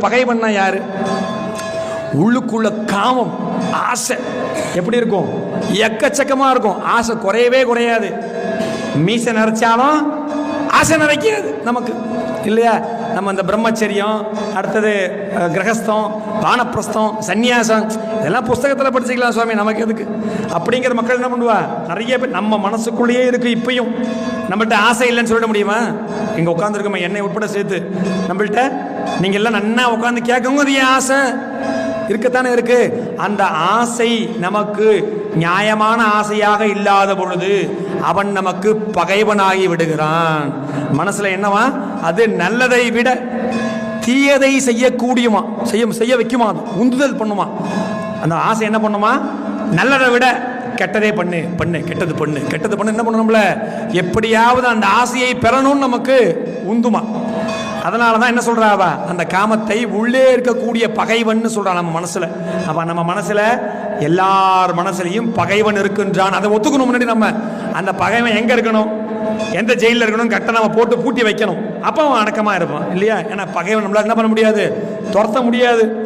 பகைவன்னா யாரு? உள்ளுக்குள்ள காமம் ஆசை. எப்படி இருக்கும்? எக்கச்சக்கமா இருக்கும். ஆசை குறையவே குறையாது. மீசை நிறைச்சாலும் ஆசை நிறைக்காது நமக்கு. இல்லையா? நம்ம இந்த பிரம்மச்சரியம் அடுத்தது கிரகஸ்தம் பானப்பிரஸ்தம் சந்நியாசம் இதெல்லாம் புஸ்தகத்தில் படிச்சுக்கலாம் சுவாமி நமக்கு எதுக்கு? அப்படிங்கிற மக்கள் என்ன பண்ணுவா? நிறைய பேர் நம்ம மனசுக்குள்ளேயே இருக்கு இப்பயும். நம்மள்கிட்ட ஆசை இல்லைன்னு சொல்லிட முடியுமா? இங்கே உட்காந்துருக்கோம் என்னை உட்பட சேர்த்து. நம்மள்கிட்ட நீங்க எல்லாம் நன்னா உட்காந்து கேட்கவும் அது ஏன் ஆசை? இருக்கத்தானே இருக்கு. அந்த ஆசை நமக்கு நியாயமான ஆசையாக இல்லாத பொழுது அவன் நமக்கு பகைவனாகி விடுகிறான். மனசுல என்னவா? அது நல்லதை விட தீயதை செய்யக்கூடியமா? செய்ய செய்ய வைக்குமா அது? உந்துதல் பண்ணுமா? அந்த ஆசை என்ன பண்ணுமா? நல்லதை விட கெட்டதே பண்ணு பண்ணு கெட்டது பண்ணு. கெட்டது பண்ணு என்ன பண்ணணும்ல? எப்படியாவது அந்த ஆசையை பெறணும்னு நமக்கு உந்துமா? அதனால தான் என்ன சொல்றா அவ? அந்த காமத்தை உள்ளே இருக்கக்கூடிய பகைவன் சொல்றா நம்ம மனசுல. அப்ப நம்ம மனசுல எல்லார் மனசுலையும் பகைவன் இருக்கின்றான். அதை ஒத்துக்கணும் முன்னாடி நம்ம. அந்த பகைவன் எங்க இருக்கணும்? எந்த ஜெயிலில் இருக்கணும்? கரெக்டாக நம்ம போட்டு பூட்டி வைக்கணும். அப்போ அவன் அடக்கமாக இருப்பான். இல்லையா? ஏன்னா பகைவன் நம்மளால் என்ன பண்ண முடியாது? துரத்த முடியாது.